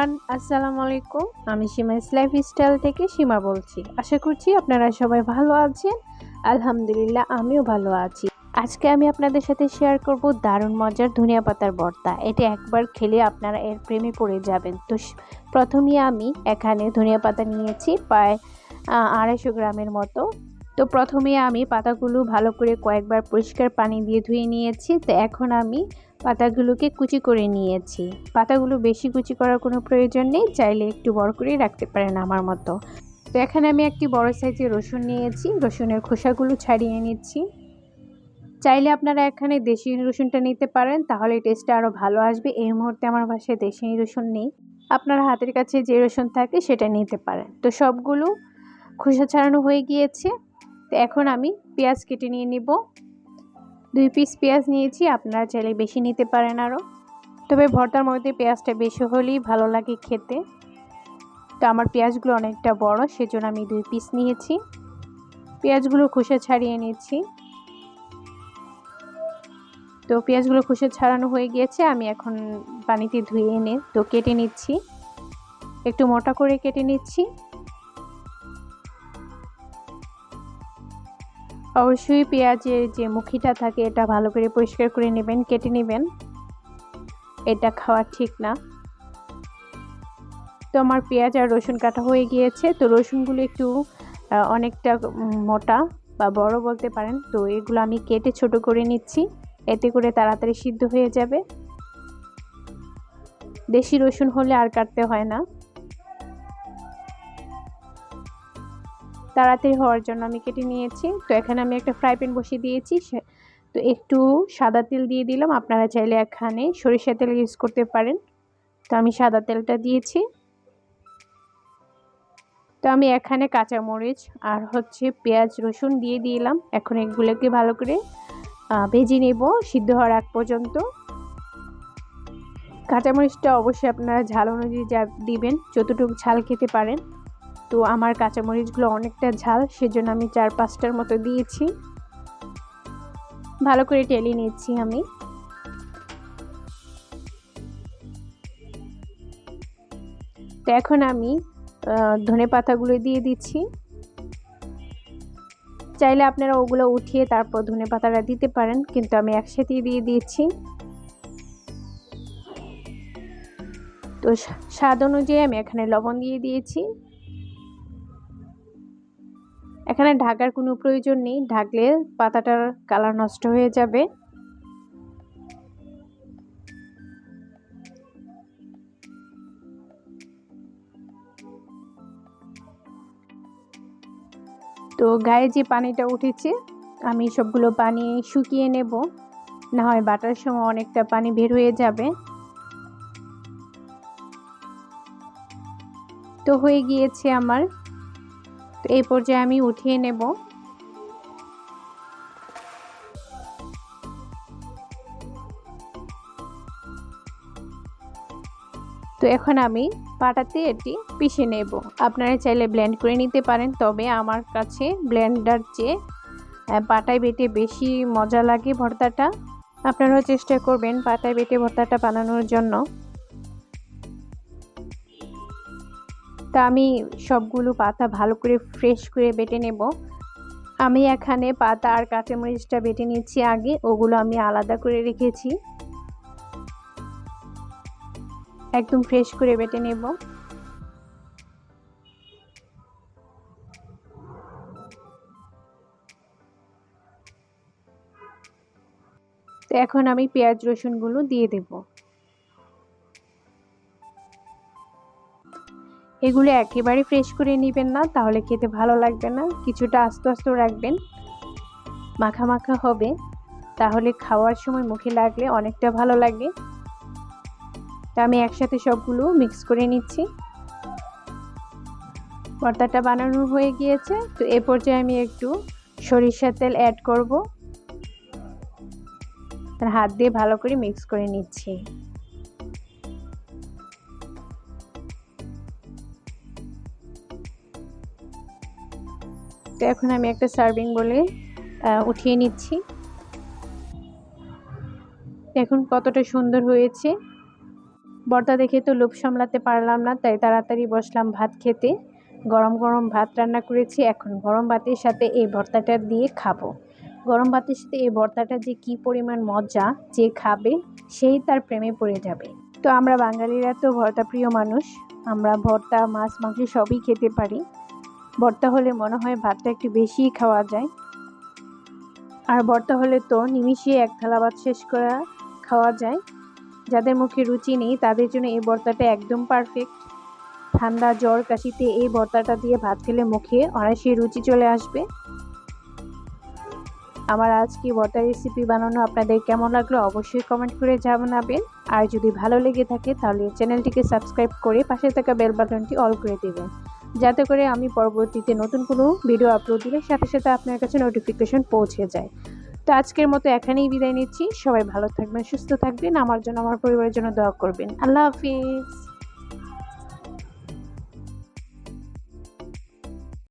Everyone আসসালামু আলাইকুম আমি সীমাইস লাইফ স্টাইল থেকে সীমা বলছি। আশা করছি আপনারা সবাই ভালো আছেন। আলহামদুলিল্লাহ, আমিও ভালো আছি। আজকে আমি আপনাদের সাথে শেয়ার করব দারুণ মজার ধনিয়া পাতার ভর্তা এটি একবার খেলে আপনারা এর প্রেমে পড়ে যাবেন। তো প্রথমে আমি এখানে ধনিয়া পাতা নিয়েছি, প্রায় আড়াইশো গ্রামের মতো। তো প্রথমে আমি পাতাগুলো ভালো করে কয়েকবার পরিষ্কার পানি দিয়ে ধুয়ে নিয়েছি। তো এখন আমি পাতাগুলোকে কুচি করে নিয়েছি। পাতাগুলো বেশি কুচি করার কোনো প্রয়োজন নেই, চাইলে একটু বড় করেই রাখতে পারেন আমার মতো। তো এখানে আমি একটি বড় সাইজের রসুন নিয়েছি, রসুনের খোসাগুলো ছাড়িয়ে নিচ্ছি। চাইলে আপনারা এখানে দেশি রসুনটা নিতে পারেন, তাহলে টেস্টটা আরও ভালো আসবে। এই মুহূর্তে আমার বাসায় দেশি রসুন নেই। আপনার হাতের কাছে যে রসুন থাকে সেটা নিতে পারেন। তো সবগুলো খোসা ছাড়ানো হয়ে গিয়েছে। তো এখন আমি পেঁয়াজ কেটে নিয়ে নিব। দুই পিস পেঁয়াজ নিয়েছি, আপনারা চাইলে বেশি নিতে পারেন আরও তবে ভর্তার মধ্যে পেঁয়াজটা বেশি হলেই ভালো লাগে খেতে। তো আমার পেঁয়াজগুলো অনেকটা বড়, সেজন্য আমি দুই পিস নিয়েছি। পেঁয়াজগুলো খোসা ছাড়িয়ে নিচ্ছি তো পেঁয়াজগুলো খোসা ছাড়ানো হয়ে গিয়েছে, আমি এখন পানিতে ধুয়ে এনে তো কেটে নিচ্ছি। একটু মোটা করে কেটে নিচ্ছি। অবশ্যই পেঁয়াজের যে মুখিটা থাকে, এটা ভালো করে পরিষ্কার করে নেবেন, কেটে নেবেন। এটা খাওয়া ঠিক না। তো আমার পেঁয়াজ আর রসুন কাটা হয়ে গিয়েছে। তো রসুনগুলো একটু অনেকটা মোটা বা বড় বলতে পারেন। তো এগুলো আমি কেটে ছোট করে নিচ্ছি। এতে করে তাড়াতাড়ি সিদ্ধ হয়ে যাবে। দেশি রসুন হলে আর কাটতে হয় না। তাড়াতাড়ি হওয়ার জন্য আমি কেটে নিয়েছি। তো এখানে আমি একটা ফ্রাই প্যান বসিয়ে দিয়েছি। তো একটু সাদা তেল দিয়ে দিলাম। আপনারা চাইলে এখানে সরিষা তেল ইউজ করতে পারেন। তো আমি সাদা তেলটা দিয়েছি। তো আমি এখানে কাঁচামরিচ আর হচ্ছে পেঁয়াজ, রসুন দিয়ে দিলাম। এখন এগুলোকে ভালো করে ভেজে নেব সিদ্ধ হওয়ার আগ পর্যন্ত। কাঁচামরিচটা অবশ্যই আপনারা ঝাল অনুযায়ী যা দিবেন, যতটুকু ঝাল খেতে পারেন। তো আমার কাঁচামরিচগুলো অনেকটা ঝাল, সেজন্য আমি চার পাঁচটার মতো দিয়েছি। ভালো করে টেলে নিচ্ছি আমি। তো এখন আমি ধনে পাতাগুলো দিয়ে দিচ্ছি। চাইলে আপনারা ওগুলো উঠিয়ে তারপর ধনে পাতাটা দিতে পারেন, কিন্তু আমি একসাথেই দিয়ে দিয়েছি তো স্বা- স্বাদ অনুযায়ী আমি এখানে লবণ দিয়ে দিয়েছি। এখানে ঢাকার কোনো প্রয়োজন নেই। ঢাকলে পাতাটার কালার নষ্ট হয়ে যাবে। তো গায়ে যে পানিটা উঠেছে, আমি সবগুলো পানি শুকিয়ে নেব। না হয় বাটার সময় অনেকটা পানি বের হয়ে যাবে। তো হয়ে গিয়েছে আমার তো এই পর্যায়ে আমি উঠিয়ে নেব। তো এখন আমি পাটাতে এটি পিষে নেব। আপনারা চাইলে ব্লেন্ড করে নিতে পারেন, তবে আমার কাছে ব্লেন্ডার চেয়ে পাটায় বেটে বেশি মজা লাগে ভর্তাটা, আপনারাও চেষ্টা করবেন পাটায় বেটে ভর্তাটা বানানোর জন্য। তা আমি সবগুলো পাতা ভালো করে ফ্রেশ করে বেটে নেব। আমি এখানে পাতা আর কাঁচামরিচটা বেটে নিচ্ছি আগে, ওগুলো আমি আলাদা করে রেখেছি। একদম ফ্রেশ করে বেটে নেব। তো এখন আমি পেঁয়াজ রসুনগুলো দিয়ে দেব। এগুলো একেবারে ফ্রেশ করে নেবেন না, তাহলে খেতে ভালো লাগবে না। কিছুটা আস্তে আস্তে রাখবেন। মাখা মাখা হবে। তাহলে খাওয়ার সময় মুখে লাগলে অনেকটা ভালো লাগে। তা আমি একসাথে সবগুলো মিক্স করে নিচ্ছি। ভর্তাটা বানানো হয়ে গিয়েছে। তো এ পর্যায়ে আমি একটু সরিষার তেল অ্যাড করব। হাত দিয়ে ভালো করে মিক্স করে নিচ্ছি। তো এখন আমি একটা সার্ভিং বলে উঠিয়ে নিচ্ছি। দেখুন কতটা সুন্দর হয়েছে। বর্তা দেখে তো লোভ সামলাতে পারলাম না, তাই তাড়াতাড়ি বসলাম ভাত খেতে। গরম গরম ভাত রান্না করেছি, এখন গরম ভাতের সাথে এই ভর্তাটা দিয়ে খাব। গরম ভাতের সাথে এই ভর্তাটা যে কি পরিমাণ মজা, যে খাবে সেই তার প্রেমে পড়ে যাবে। তো আমরা বাঙালিরা তো ভর্তা প্রিয় মানুষ, আমরা ভর্তা, মাছ, মাংস সবই খেতে পারি। ভর্তা হলে মনে হয় ভাতটা একটু বেশিই খাওয়া যায়। আর ভর্তা হলে তো নিমিষে এক থালা ভাত শেষ করা খাওয়া যায়। যাদের মুখে রুচি নেই, তাদের জন্য এই ভর্তাটা একদম পারফেক্ট ঠান্ডা জ্বর কাশিতে এই ভর্তাটা দিয়ে ভাত খেলে মুখে অনায়াসে রুচি চলে আসবে। আমার আজকে ভর্তা রেসিপি বানানো আপনাদের কেমন লাগল অবশ্যই কমেন্ট করে জানাবেন। আর যদি ভালো লেগে থাকে, তাহলে চ্যানেলটিকে সাবস্ক্রাইব করে পাশে থাকা বেল বাটনটি অল করে দেবেন। যাতে করে আমি পরবর্তীতে নতুন কোনো ভিডিও আপলোড দিলে সাথে সাথে আপনার কাছে নোটিফিকেশন পৌঁছে যায়। তো আজকের মতো এখানেই বিদায় নিচ্ছি। সবাই ভালো থাকবেন, সুস্থ থাকবেন। আমার জন্য, আমার পরিবারের জন্য দোয়া করবেন। আল্লাহ হাফিজ।